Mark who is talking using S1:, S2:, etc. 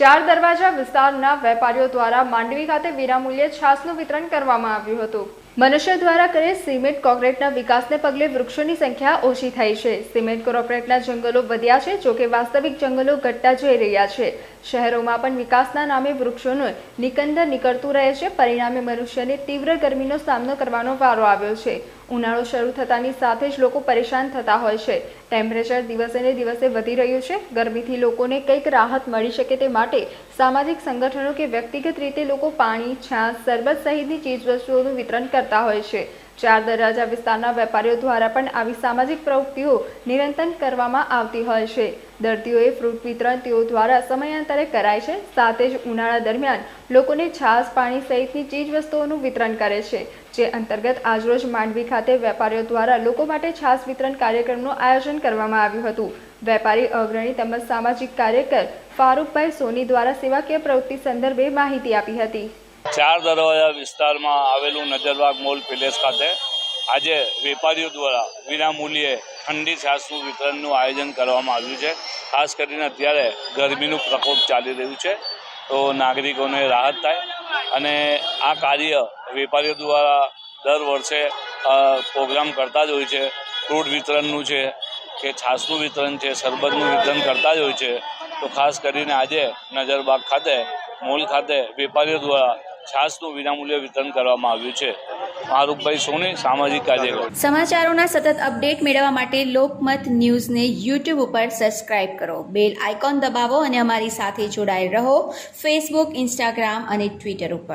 S1: ચાર દરવાજા વિસ્તારના વેપારીઓ દ્વારા માંડવી ખાતે વિનામૂલ્યે છાસનું વિતરણ કરવામાં આવ્યું હતું. મનુષ્ય દ્વારા કરેલ સિમેન્ટ કોન્ક્રીટના વિકાસને પગલે વૃક્ષોની સંખ્યા ઓછી થઈ છે. સિમેન્ટ કોન્ક્રીટના જંગલો વધ્યા છે જોકે વાસ્તવિક જંગલો ઘટતા જઈ રહ્યા છે. શહેરોમાં પણ વિકાસના નામે વૃક્ષોનું નિકંદર નીકળતું રહે છે. પરિણામે મનુષ્યને તીવ્ર ગરમીનો સામનો કરવાનો વારો આવ્યો છે. ઉનાળો શરૂ થતાની સાથે જ લોકો પરેશાન થતા હોય છે. ટેમ્પરેચર દિવસે ને દિવસે વધી રહ્યું છે. ગરમીથી લોકોને કંઈક રાહત મળી શકે તે માટે સામાજિક સંગઠનો કે વ્યક્તિગત રીતે લોકો પાણી છાશ શરબત સહિતની ચીજવસ્તુઓનું વિતરણ કરતા હોય છે. ચાર દરવાજા વિસ્તારના વેપારીઓ દ્વારા પણ આવી સામાજિક પ્રવૃત્તિઓ નિરંતર કરવામાં આવતી હોય છે. દર્દીઓએ ફ્રૂટ વિતરણ તેઓ દ્વારા સમયાંતરે કરાય છે. સાથે જ ઉનાળા દરમિયાન લોકોને છાશ, પાણી સહિતની ચીજવસ્તુઓનું વિતરણ કરે છે, જે અંતર્ગત આજરોજ માંડવી ખાતે વેપારીઓ દ્વારા લોકો માટે છાશ વિતરણ કાર્યક્રમનું આયોજન કરવામાં આવ્યું હતું. વેપારી અગ્રણી તેમજ સામાજિક કાર્યકર ફારૂકભાઈ સોની દ્વારા સેવાકીય પ્રવૃત્તિ સંદર્ભે માહિતી આપી હતી.
S2: ચાર દરવાજા વિસ્તારમાં આવેલું નજરબાગ મોલ પેલેસ ખાતે આજે વેપારીઓ દ્વારા વિના મૂલ્યે ઠંડી છાશનું વિતરણનું આયોજન કરવામાં આવ્યું છે. ખાસ કરીને અત્યારે ગરમીનું પ્રકોપ ચાલી રહ્યું છે, તો નાગરિકોને રાહત થાય અને આ કાર્ય વેપારીઓ દ્વારા દર વર્ષે પ્રોગ્રામ કરતા જ હોય છે. ફ્રૂટ વિતરણનું છે કે છાશનું વિતરણ છે, શરબતનું વિતરણ કરતા જ હોય છે. તો ખાસ કરીને આજે નજરબાગ ખાતે, મોલ ખાતે વેપારીઓ દ્વારા છાશનું વિનામૂલ્ય વિતરણ કરવામાં આવ્યું છે. મારુકભાઈ સોની, સામાજિક કાર્યકર.
S3: સમાચારોના સતત અપડેટ મેળવવા માટે લોકમત ન્યૂઝને યુટ્યુબ ઉપર સબસ્ક્રાઇબ કરો. બેલ આઇકોન દબાવો અને અમારી સાથે જોડાયેલ રહો. ફેસબુક ઇન્સ્ટાગ્રામ અને ટ્વિટર ઉપર.